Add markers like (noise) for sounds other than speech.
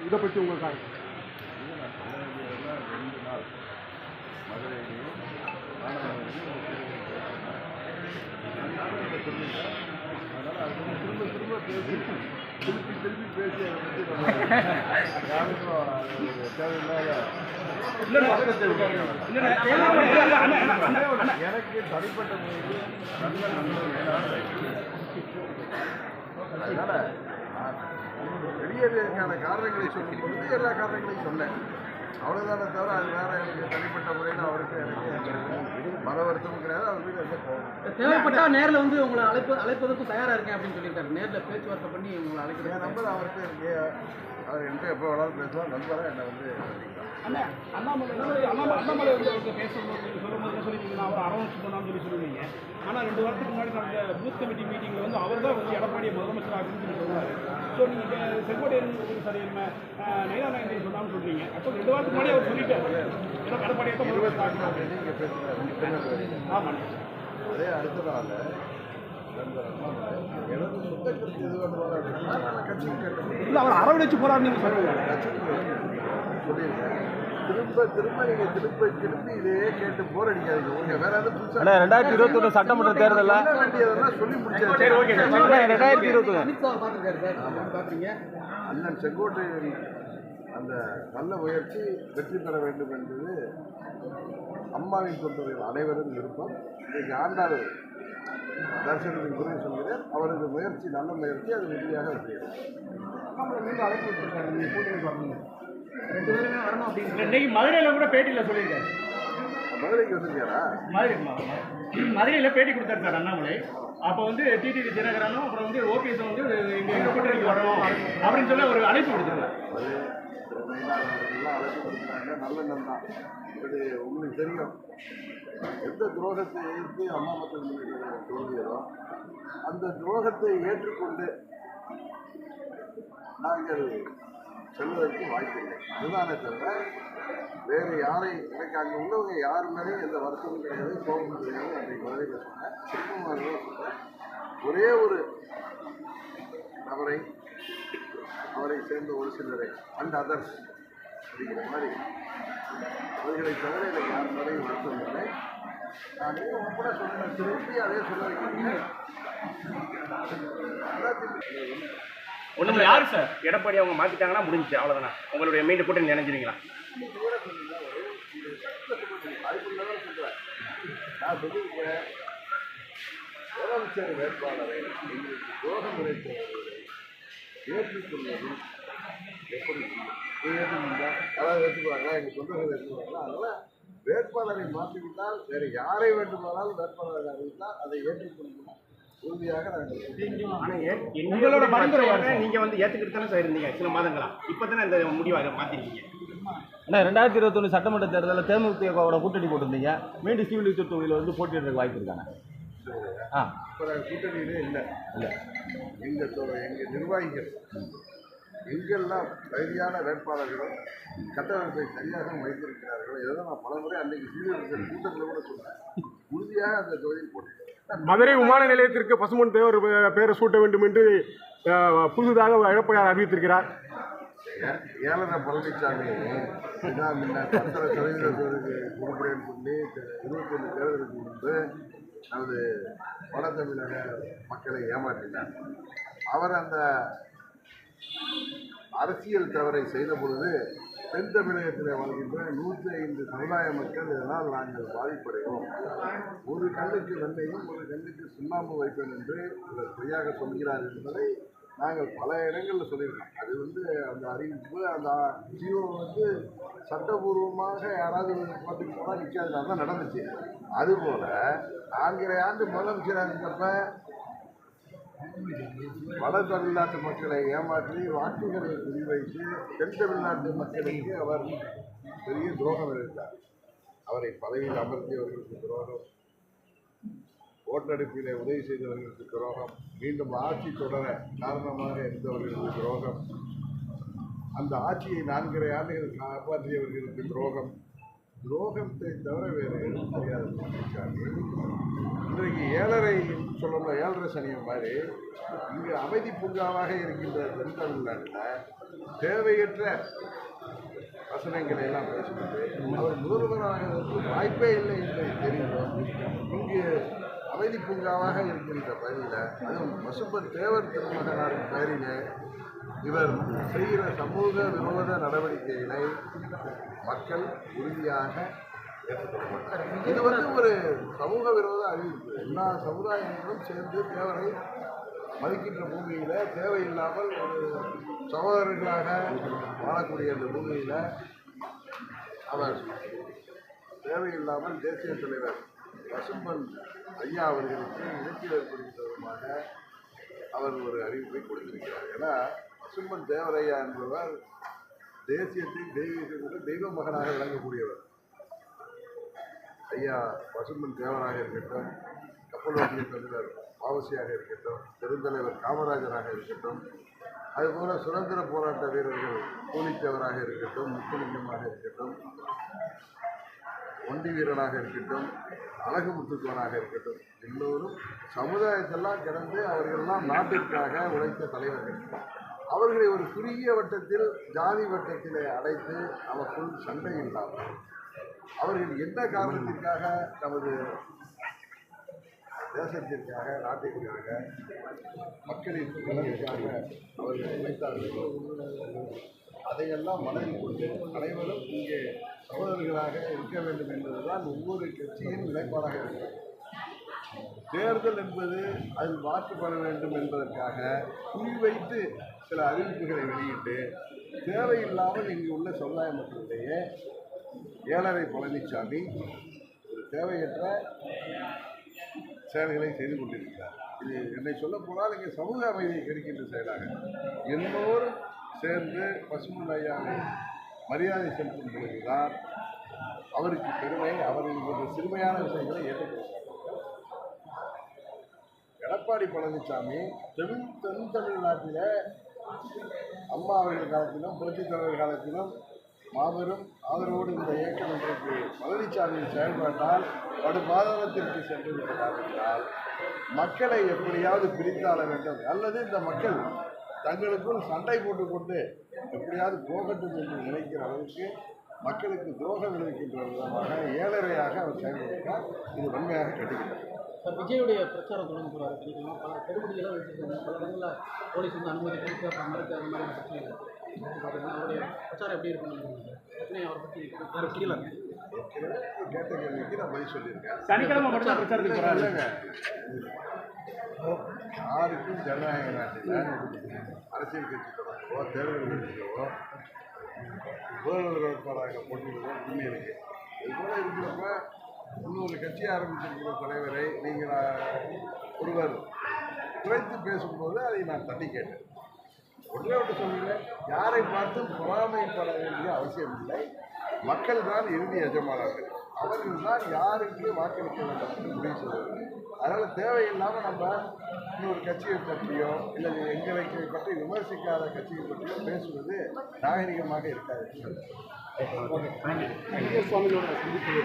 இதை பற்றி உங்கள் காரணம். இது திருப்பி திருப்பி பேசி யாருக்கும் தேவையில்லாத எனக்கு தனிப்பட்ட முறையில் நல்ல நண்பர்கள் அதனால வெளியேறியதற்கான காரணங்களை சொல்லும் பொழுது எல்லா காரணங்களையும் சொன்னேன் அவ்வளோதானே தவிர அது வேற எனக்கு தனிப்பட்ட முறையில் அவருக்கு எனக்கு மன வருத்தமும் கிடையாது அவர் வீடு எந்த போகும் தேவைப்பட்டா நேர்ல வந்து உங்களை அழைப்பு அழைப்பதற்கும் தயாரா இருக்கேன் அப்படின்னு சொல்லியிருக்காரு. நேர்ல பேச்சுவார்த்தை பண்ணி உங்களை என் அழைக்கிறது நம்பர் அவருக்கு அவர் என்கிட்ட எப்போ வேணாலும் பேசலாம் நண்பராக என்னை வந்து ஆனால் ரெண்டு வாரத்துக்கு முன்னாடி நடந்த பூத் கமிட்டி மீட்டிங்கில் வந்து அவர் தான் வந்து எடப்பாடியை முதலமைச்சர் ஆகுன்னு சொல்லி சொன்னார் ஸோ நீங்கள் செங்கோட்டையன் சரி நைனா நாயகன் சொன்னான்னு சொல்றீங்க. அப்போ ரெண்டு வாரத்துக்கு முன்னாடி அவர் சொல்லிட்டாரு. ஏன்னா எடப்பாடியை தான் முதலமைச்சர் ஆகணும் ஆமாம் அதே அடுத்த நாள் நண்பர் அண்ணாமலை எனது சொந்த கருத்து எது வேண்டுமானாலும் நான் கட்சிக்கு கேட்டேன் இல்லை அவர் அரவணைச்சு திரும்ப நீங்க திரும்ப திரும்பி இதையே கேட்டு போர் அடிக்காதீங்க. உங்க வேற ஏதாவது புதுசா அண்ணா ரெண்டாயிரத்தி இருபத்தொன்று சட்டமன்ற அண்ணா ரெண்டாயிரத்தி பார்க்குறீங்க. அண்ணன் செங்கோட்டையின் அந்த நல்ல முயற்சி வெற்றி பெற வேண்டும் என்பது அம்மாவின் தொண்டர்கள் அனைவரும் விருப்பம். இன்றைக்கு ஆண்டாள் தரிசனத்தின் குறை சொல்கிறேன் அவரது முயற்சி நல்ல முயற்சி அது உறுதியாக வெற்றி மீண்டும் அழைப்பு கூட்டணி ரெண்டு பேருமே வரணும் அப்படின்னு இன்னைக்கு மதுரையில் கூட பேட்டியில் சொல்லியிருக்காரு. மதுரைக்கு வந்திருக்காரா? மதுரை (clears throat) மதுரையில் பேட்டி கொடுத்தாரு சார் அண்ணாமலை. அப்போ வந்து டிடிவி தினகரனும் அப்புறம் வந்து ஓபிஎஸ் வந்து இங்கே எங்கள் கூட்டணிக்கு வரணும் அப்படின்னு சொல்லி ஒரு அழைப்பு எல்லாம் அழைப்பு நல்லெண்ணம் தான். இது உங்களுக்கு தெரியும். எந்த துரோகத்தை எதிர்த்து அம்மா மக்கள் முன்னேற்ற தோல்வியதோ அந்த துரோகத்தை ஏற்றுக்கொண்டு நாங்கள் செல்வதற்கு வாய்ப்பில்லை. அதுதானே தவிர வேறு யாரை எனக்கு அங்கே உள்ளவங்க யார் மேலேயும் எந்த வருத்தமும் கிடையாது கோபம் கிடையாது அன்றைக்கு மதுரையில் சொன்னேன் திரும்பமாக சொன்னேன் ஒரே ஒரு நபரை அவரை சேர்ந்த ஒரு சிலரை அண்ட் அதர்ஸ் அப்படிங்கிற மாதிரி. அவர்களை தவிர எனக்கு யார் மேலேயும் வருத்தம் இல்லை. நான் இன்னும் கூட சொன்னேன் திருப்பி அதே சொல்ல வைக்கிறீங்க ஒன்றும் யார் சார்? எடப்பாடி அவங்க மாற்றிட்டாங்கன்னா முடிஞ்சுச்சு. அவ்வளோதானே உங்களுடைய மீண்டும் கூட்டணி நினைஞ்சிருங்களா முதலமைச்சர் வேட்பாளரை எங்களுக்கு துரோகம் உரைத்தவர்களை ஏற்றுக்கொள்வது எப்படி ஏற்றுக்கொண்டா அதாவது ஏற்றுக்குவாங்களா எங்கள் சொந்தங்கள் ஏற்றுக்குவாங்களா அதனால் வேட்பாளரை மாற்றிவிட்டால் வேறு யாரை வேண்டுமானாலும் வேட்பாளரை அறிவித்தால் அதை ஏற்றுக்கொள்ளணும் உறுதியாக நாங்கள் ஆனால் உங்களோட பரிந்துரை? நீங்கள் வந்து ஏற்றுக்கிட்டு தானே சார் சில மாதங்களா? இப்போ தானே இந்த முடிவாக மாற்றிருக்கீங்க அண்ணா ரெண்டாயிரத்தி இருபத்தொன்று சட்டமன்ற தேர்தலில் தேமுதிகவோட கூட்டணி போட்டிருந்தீங்க. மீண்டும் ஸ்ரீவில்லிபுத்தூர் தொகுதியில் வந்து போட்டியிடுறதுக்கு வாய்ப்பு இருக்காங்க ஆ. கூட்டணியிலே இல்லை. இல்லை. எங்கள் எங்கள் நிர்வாகிகள் எங்கெல்லாம் தகுதியான வேட்பாளர்களும் கட்டமைப்பை சரியாக வைத்திருக்கிறார்களோ இதை நான் பலமுறை அன்றைக்கு சீனியர் கூட்டத்தில் கூட சொன்னேன். உறுதியாக அந்த தொகுதியில் போட்டேன் மதுரை விமான நிலையத்திற்கு பசுமன் தேவர் பெ- பெயரை சூட்ட வேண்டும் என்று அஹ், புதிதாக எடப்பாடியார் அறிவித்திருக்கிறார். ஏ- ஏழரை பழனிசாமி இதான் பத்தரை சதவீதத்துக்கு கொடுக்குறேன்னு சொல்லி இருபத்தி ஒன்று தேர்தலுக்கு முன்பு நமது வட தமிழக மக்களை ஏமாற்றினார். அவர் அந்த அரசியல் தவறை செய்த பொழுது தென் தமிழகத்தில் வாழ்கின்ற நூற்றி ஐந்து சமுதாய மக்கள் இதனால் நாங்கள் பாதிப்படைவோம் ஒரு கண்ணுக்கு வெண்ணையும் ஒரு கண்ணுக்கு சுண்ணாம்பு வைப்பேன் என்று இவர் பொய்யாக சொல்கிறார் என்பதை நாங்கள் பல இடங்களில் சொல்லியிருக்கோம். அது வந்து அந்த அறிவிப்பு அந்த ஜியோ வந்து சட்டபூர்வமாக யாராவது பார்த்துட்டு போனால் நிற்காதுனால தான் நடந்துச்சு. அதுபோல் நான்கரை ஆண்டு முதலமைச்சராக இருந்தப்ப வட தமிழ்நாட்டு மக்களை ஏமாற்றி வாக்குகளை குறிவைத்து தென் தமிழ்நாட்டு மக்களுக்கு அவர் பெரிய துரோகம் இருந்தார் அவரை பதவியில் அமர்த்தியவர்களுக்கு துரோகம் ஓட்டெடுப்பிலே உதவி செய்தவர்களுக்கு துரோகம் மீண்டும் ஆட்சி தொடர காரணமாக இருந்தவர்களுக்கு துரோகம். அந்த ஆட்சியை நான்கரை ஆண்டுகள் காப்பாற்றியவர்களுக்கு துரோகம். துரோகத்தை தவிர வேறு எதுவும் தெரியாது ஏழரை சொல்லணும் ஏழரை சனியம் மாதிரி இங்கு அமைதி பூங்காவாக இருக்கின்ற தென் தமிழ்நாட்டில் தேவையற்ற வசனங்களை எல்லாம் பேசிவிட்டு அவர் முதல்வராக வாய்ப்பே இல்லை என்பதை தெரிந்தோம் இங்கு அமைதி பூங்காவாக இருக்கின்ற பகுதியில் அதுவும் பசும்பன் தேவர் திருமகனாரின் பெயரிலே இவர் செய்கிற சமூக விரோத நடவடிக்கைகளை மக்கள் உறுதியாக இது வந்து ஒரு சமூக விரோத அறிவிப்பு. எல்லா சமுதாயங்களும் சேர்ந்து தேவரை மதிக்கின்ற பூமியில் தேவையில்லாமல் ஒரு சகோதரர்களாக வாழக்கூடிய அந்த பூமியில் அவர் தேவையில்லாமல் தேசிய தலைவர் பசும்பன் ஐயா அவர்களுக்கு இலக்கிய விதமாக அவர் ஒரு அறிவிப்பை கொடுத்திருக்கிறார். ஏன்னா பசும்பன் தேவரையா என்பவர் தேசியத்தின் தெய்வீக தெய்வ மகனாக விளங்கக்கூடியவர். ஐயா பசுமன் தேவராக இருக்கட்டும் கப்பலோட்டிய தமிழர் பாவசியாக இருக்கட்டும் பெருந்தலைவர் காமராஜராக இருக்கட்டும் அதுபோல சுதந்திர போராட்ட வீரர்கள் பூலித்தேவராக இருக்கட்டும் முத்துலிங்கமாக இருக்கட்டும் ஒண்டி வீரனாக இருக்கட்டும் அழகு முத்துக்குவனாக இருக்கட்டும் எல்லோரும் சமுதாயத்தெல்லாம் கிடந்து அவர்கள்லாம் நாட்டிற்காக உழைத்த தலைவர்கள். அவர்களை ஒரு குறுகிய வட்டத்தில் ஜாதி வட்டத்திலே அடைத்து அவருக்குள் சண்டை இல்லாமல் அவர்கள் என்ன காரணத்திற்காக நமது தேசத்திற்காக நாட்டிற்காக மக்களின் நலனுக்காக அவர்கள் உழைத்தார்களோ அதையெல்லாம் மனதில் கொண்டு அனைவரும் இங்கே சகோதரர்களாக இருக்க வேண்டும் என்பதுதான் ஒவ்வொரு கட்சியின் நிலைப்பாடாக இருக்கிறது தேர்தல் என்பது அதில் மாற்றுப்பட வேண்டும் என்பதற்காக குறிவைத்து சில அறிவிப்புகளை வெளியிட்டு தேவையில்லாமல் இங்கு உள்ள சமுதாய மக்களிடையே ஏழரை பழனிசாமி ஒரு தேவையற்ற செயல்களை செய்து கொண்டிருக்கிறார். இது என்னை சொல்ல போனால் இங்கே சமூக அமைதியை கெடுக்கின்ற செயலாக. எல்லோர் சேர்ந்து பசுமன் ஐயாவை மரியாதை செலுத்தும் பொழுதுதான் அவருக்கு பெருமை அவரின் ஒரு சிறுமையான விஷயங்களை ஏற்றுக்கொள்கிறார் எடப்பாடி பழனிசாமி தென் தென் தமிழ்நாட்டில் அம்மா அவர்கள் காலத்திலும் புரட்சித் தலைவர் காலத்திலும் மாபெரும் ஆதரவோடு இந்த இயக்கம் இன்றைக்கு பழனிசாமியின் செயல்பாட்டால் படு சென்று விட்ட மக்களை எப்படியாவது பிரித்தாள வேண்டும். அல்லது இந்த மக்கள் தங்களுக்குள் சண்டை போட்டுக்கொண்டு எப்படியாவது போகட்டும் என்று நினைக்கிற அளவுக்கு மக்களுக்கு துரோகம் விளைவிக்கின்ற விதமாக ஏழரையாக அவர் செயல்படுகிறார் இது உண்மையாக கட்டுகிறது சார் விஜயுடைய பிரச்சாரம் தொடங்க பல கெடுபிடிகளாக வச்சுருக்காங்க பல இடங்களில் போலீஸ் வந்து அனுமதி கொடுக்க மறுக்க அந்த மாதிரி பிரச்சனை அவருடைய பிரச்சாரம் எப்படி பிரச்சனை அவரை பற்றி கீழே ஏற்கனவே கேட்ட கேள்விக்கு நான் பதில் சொல்லியிருக்கேன் சனிக்கிழமை மட்டும் பிரச்சாரத்துக்கு. யாருக்கும் ஜனநாயக நாட்டில் அரசியல் கட்சி தொடங்கவோ தேர்தல் நிறுத்தவோ முதல்வர் வேட்பாளராக போட்டியிடுவோ உரிமை இருக்கு. இது போல இருக்கிறப்ப இன்னொரு கட்சி ஆரம்பிச்சிருக்கிற தலைவரை நீங்கள் ஒருவர் குறைத்து பேசும்போது அதை நான் தட்டி கேட்டேன். உடனே ஒன்று சொல்லுங்கள் யாரை பார்த்தும் பொறாமைப்பட வேண்டிய அவசியம் இல்லை. மக்கள் தான் இறுதி எஜமானர்கள். அவர்கள் தான் யாருக்கு வாக்களிக்க வேண்டும் என்று முடிவு செய்வார்கள் அதனால் தேவையில்லாமல் நம்ம இன்னொரு கட்சியை பற்றியோ இல்லை எங்களை பற்றி விமர்சிக்காத கட்சியை பற்றியோ பேசுவது நாகரிகமாக இருக்காது. சுவாமியோட சந்திப்பு.